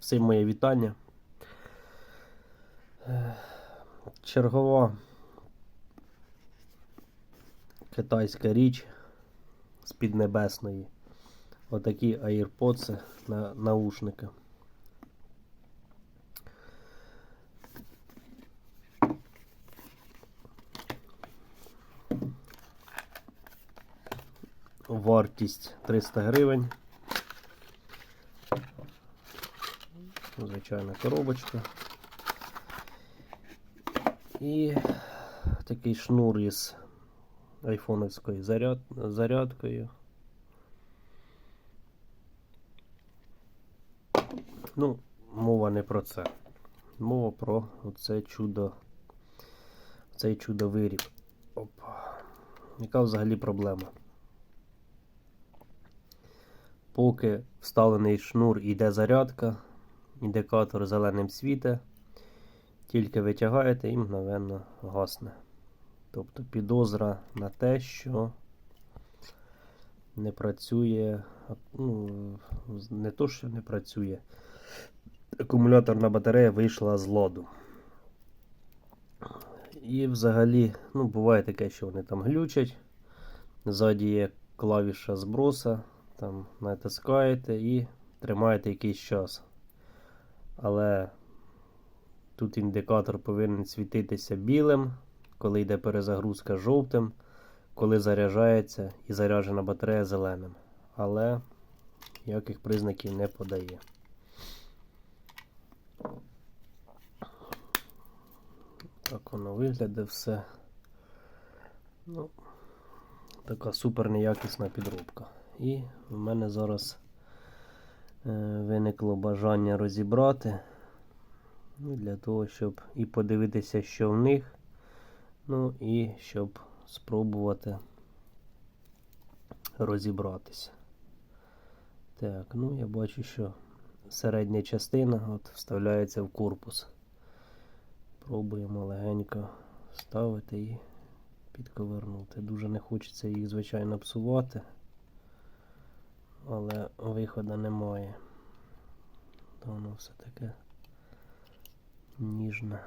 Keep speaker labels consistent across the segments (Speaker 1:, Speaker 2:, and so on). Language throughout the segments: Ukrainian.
Speaker 1: Всім моє вітання. Чергова китайська річ з піднебесної. Отакі AirPods на наушники. Вартість 300 гривень. Звичайна коробочка. І такий шнур із айфоновською заряд... зарядкою. Ну, мова не про це. Мова про оце чудо. Цей чудо виріб. Опа. Яка взагалі проблема? Поки вставлений шнур іде зарядка, індикатор зеленим світе, тільки витягаєте і мгновенно гасне. Тобто підозра на те, що не працює, ну, не то, що не працює, акумуляторна батарея вийшла з ладу. І взагалі, ну, буває таке, що вони там глючать. Ззаді є клавіша зброса, там натискаєте і тримаєте якийсь час. Але тут індикатор повинен світитися білим, коли йде перезагрузка жовтим, коли заряджається і заряджена батарея зеленим. Але ніяких признаків не подає. Так воно виглядає все. Ну, така супер неякісна підробка. І в мене зараз виникло бажання розібрати. Ну, для того, щоб і подивитися, що в них. Ну і щоб спробувати розібратися. Так, ну я бачу, що середня частина от вставляється в корпус. Пробуємо легенько ставити і підковернути. Дуже не хочеться їх, звичайно, псувати, але виходу немає. То воно все таке ніжне.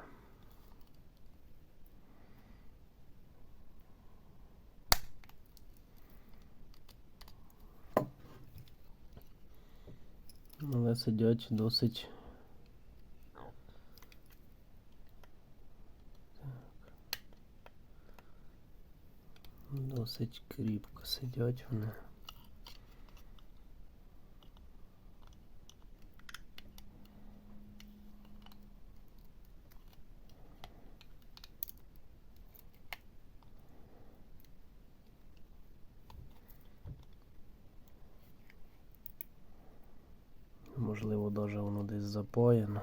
Speaker 1: Але сидять досить Так. Досить кріпко сидять вони. Можливо, даже воно десь запаяно.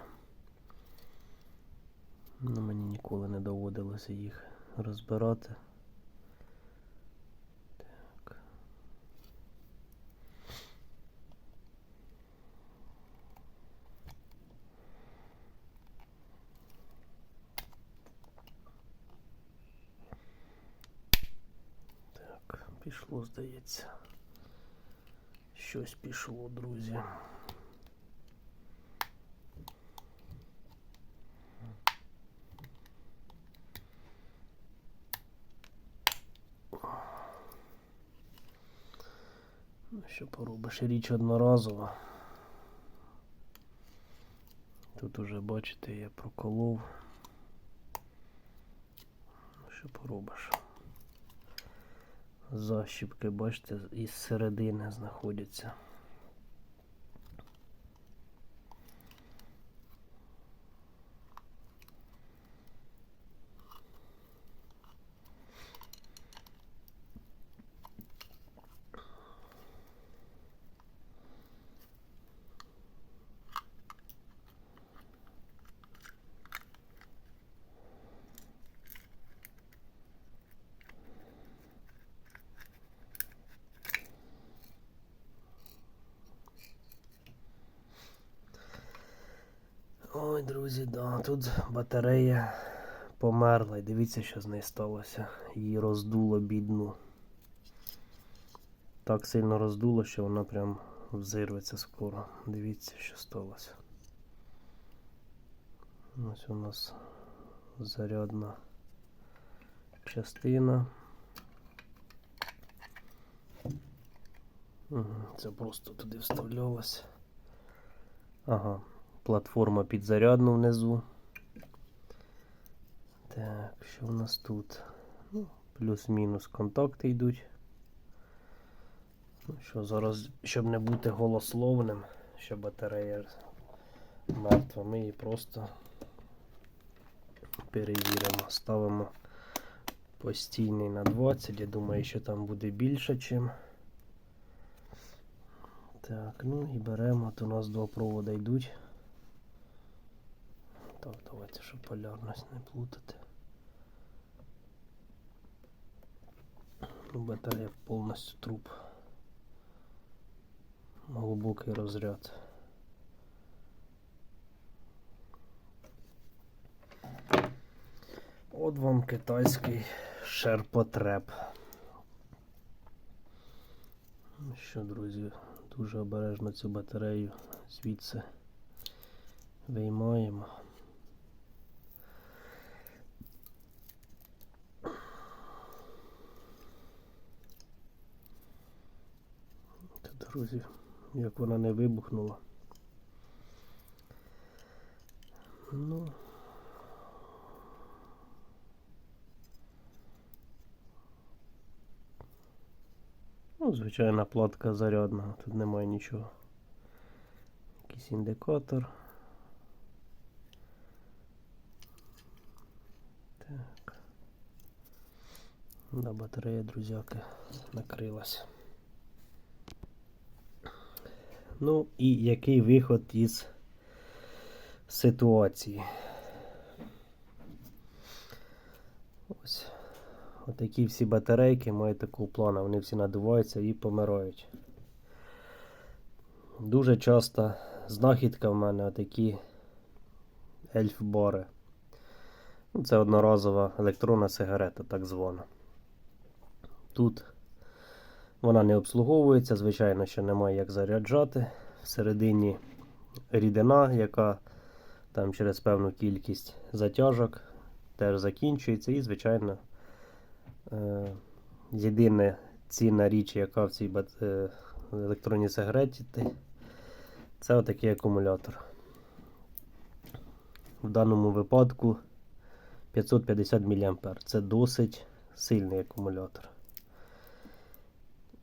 Speaker 1: Ну, мені ніколи не доводилося їх розбирати. Так. Так, пішло, здається. Щось пішло, друзі. Що поробиш, річ одноразова. Тут уже, бачите, я проколов. Ну, що поробиш? Защіпки, бачите, із середини знаходяться. Друзі, да, тут батарея померла і дивіться, що з нею сталося. Її роздуло бідну. Так сильно роздуло, що вона прям взирветься скоро. Дивіться, що сталося. Ось у нас зарядна частина. Це просто туди вставлялось. Ага, платформа під зарядну внизу. Так, що в нас тут? Ну, плюс-мінус контакти йдуть. Ну що, зараз, щоб не бути голословним, що батарея мертва, ми її просто перевіримо. Ставимо постійний на 20. Я думаю, що там буде більше, чим. Так, ну і беремо, от у нас два провода йдуть. Так, давайте, щоб полярність не плутати. Ну, Батарея повністю труп. Глибокий розряд. От вам китайський шерпотреб. Ну Що, друзі, дуже обережно цю батарею звідси виймаємо. Друзі, як вона не вибухнула. Ну. Ну, звичайна платка зарядна, тут немає нічого. Якийсь індикатор. Так. Да, батарея, друзяки, накрилась. Ну і який виход із ситуації? Ось. Отакі всі батарейки мають такого плану, вони всі надуваються і помирають. Дуже часто знахідка в мене отакі ельфбори. Ну, Це одноразова електронна сигарета, так звана. Тут вона не обслуговується, звичайно, що немає як заряджати. Всередині рідина, яка там через певну кількість затяжок теж закінчується, і, звичайно, е, єдина цінна річ, яка в цій е, електронній сигареті, це отакий акумулятор. В даному випадку 550 мА. Це досить сильний акумулятор.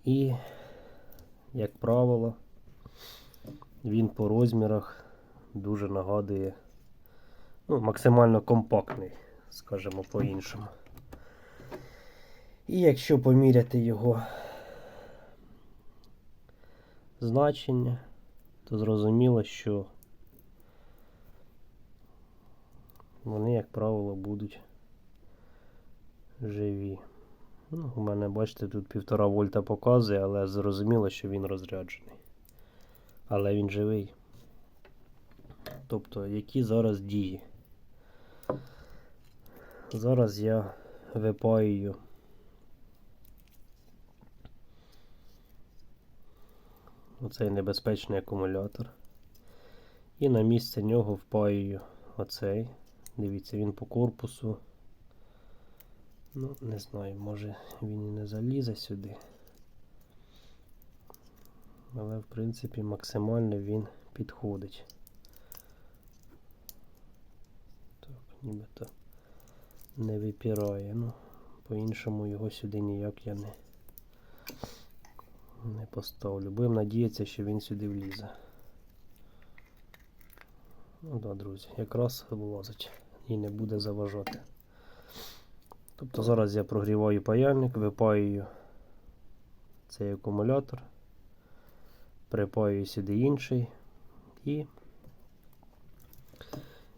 Speaker 1: І, як правило, він по розмірах дуже нагадує, ну, максимально компактний, скажімо по-іншому. І якщо поміряти його значення, то зрозуміло, що вони, як правило, будуть живі. Ну, у мене, бачите, тут півтора вольта показує, але зрозуміло, що він розряджений. Але він живий. Тобто, які зараз дії? Зараз я випаюю оцей небезпечний акумулятор. І на місце нього впаюю оцей. Дивіться, він по корпусу. Ну, не знаю, може він і не залізе сюди. Але, в принципі, максимально він підходить. Так, нібито не випірає. Ну, по-іншому його сюди ніяк я не, не поставлю. Будемо надіятися, що він сюди влізе. Ну да, друзі, якраз влазить і не буде заважати. Тобто зараз я прогріваю паяльник, випаюю цей акумулятор, припаюю сюди інший і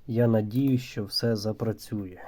Speaker 1: я надію, що все запрацює.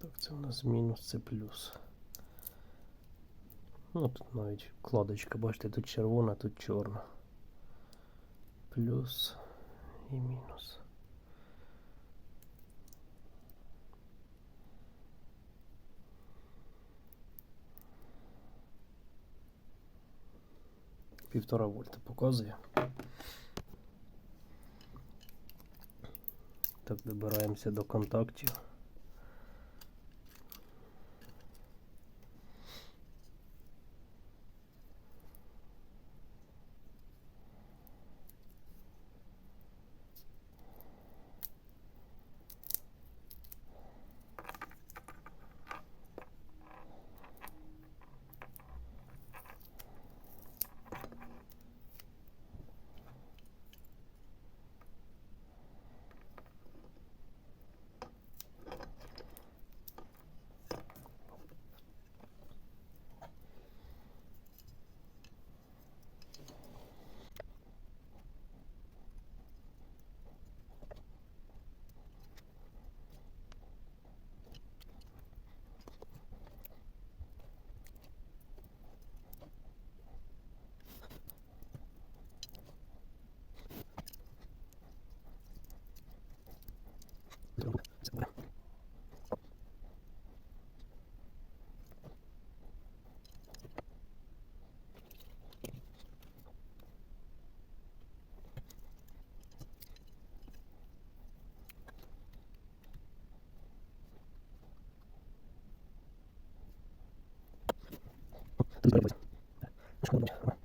Speaker 1: Так, це у нас мінус, це плюс. Ну, тут навіть вкладочка, бачите, тут червона, тут чорна. Плюс і мінус. Півтора вольта показує. Так, добираємося до контактів. Thank you.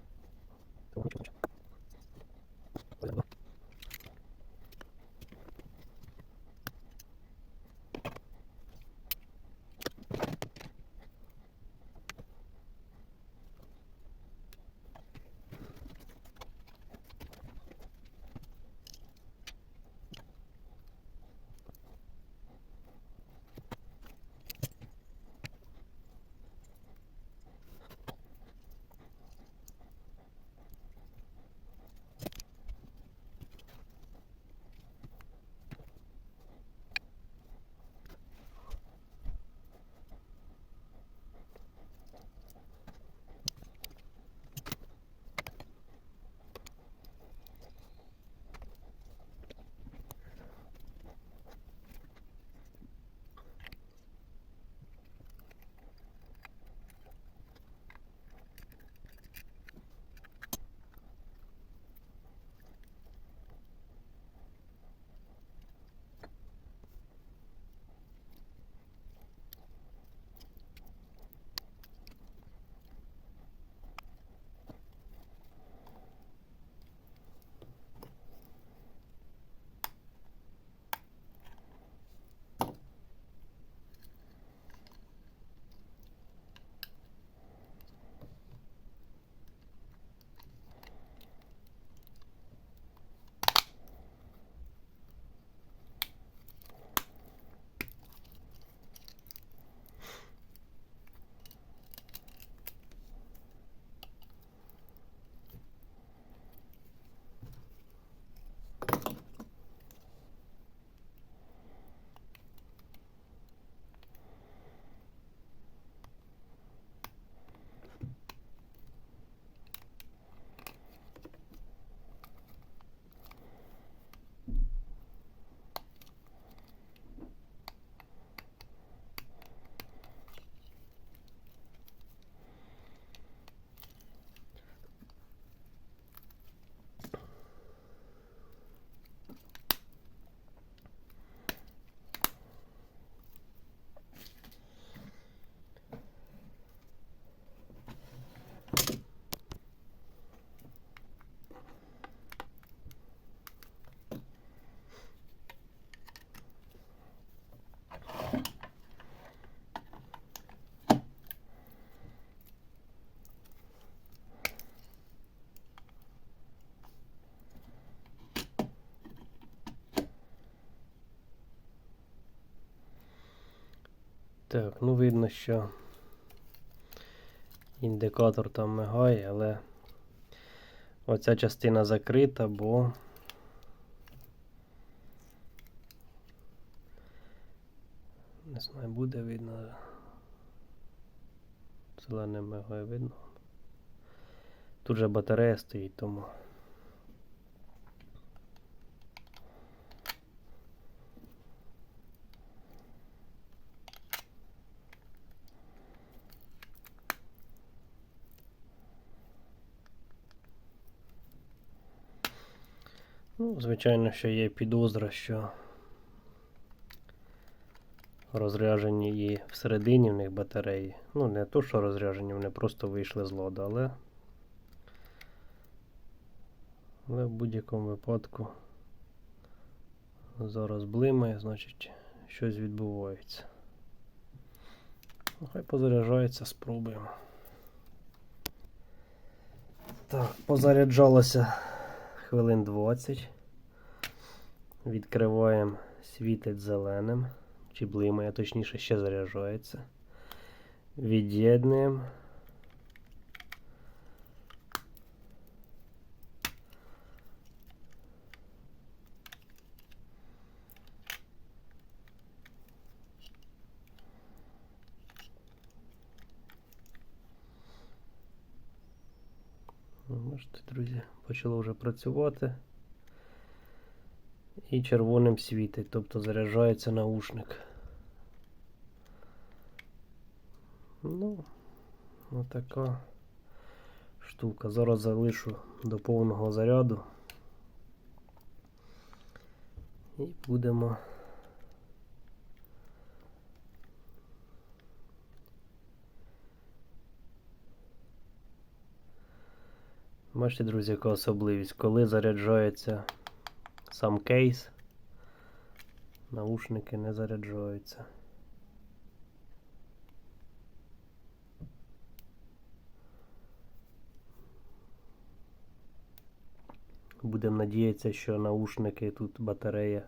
Speaker 1: Так, ну видно, що індикатор там мигає, але оця частина закрита, бо Не знаю, буде видно. Зелене мигає видно. Тут же батарея стоїть, тому. Ну, звичайно, що є підозра, що розряжені і всередині в них батареї. Ну, не то, що розряжені, вони просто вийшли з ладу, але. Але в будь-якому випадку зараз блимає, значить щось відбувається. Ну, хай позаряджається, спробуємо. Так, позаряджалося хвилин 20. Відкриваємо світить зеленим. Чи блимає, точніше, ще заряджається. Від'єднуємо. Ну, Бачите, друзі, почало вже працювати. І червоним світить, тобто заряджається наушник. Ну, отака штука. Зараз залишу до повного заряду. І будемо. Бачите, друзі, яка особливість. Коли заряджається сам кейс, наушники не заряджаються. Будемо надіятися, що наушники тут батарея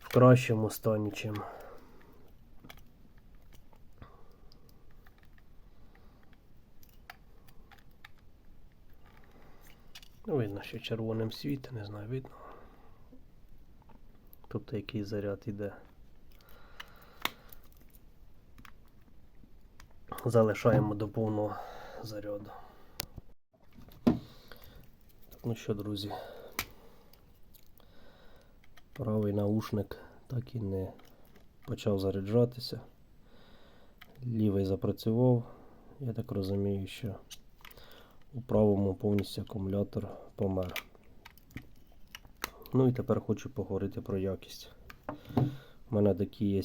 Speaker 1: в кращому стані, чим. Ну, видно, що червоним світ, не знаю, видно. Тобто який заряд іде. Залишаємо до повного заряду. Так, ну що, друзі, правий наушник так і не почав заряджатися. Лівий запрацював. Я так розумію, що у правому повністю акумулятор помер. Ну і тепер хочу поговорити про якість. У мене такі є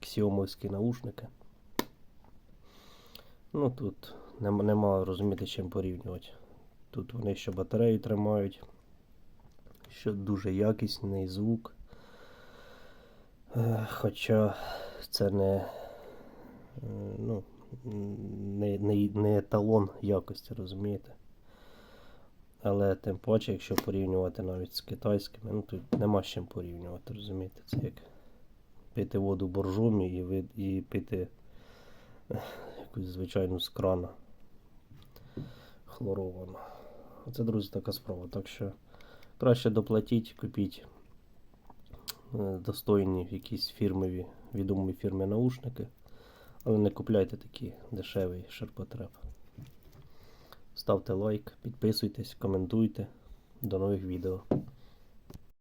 Speaker 1: ксіомовські наушники. Ну тут нема, розуміти, чим порівнювати. Тут вони ще батарею тримають, що дуже якісний звук. Е, Хоча це не, е, ну, не, не, не еталон якості, розумієте? Але тим паче, якщо порівнювати навіть з китайськими, ну тут нема з чим порівнювати, розумієте? Це як пити воду боржомі і, ви- і пити якусь звичайну з крана хлоровану. Оце, друзі, така справа. Так що краще доплатіть, купіть е, достойні якісь фірмові, відомі фірми наушники. Але не купляйте такі дешевий ширпотреб. Ставте лайк, підписуйтесь, коментуйте. До нових відео.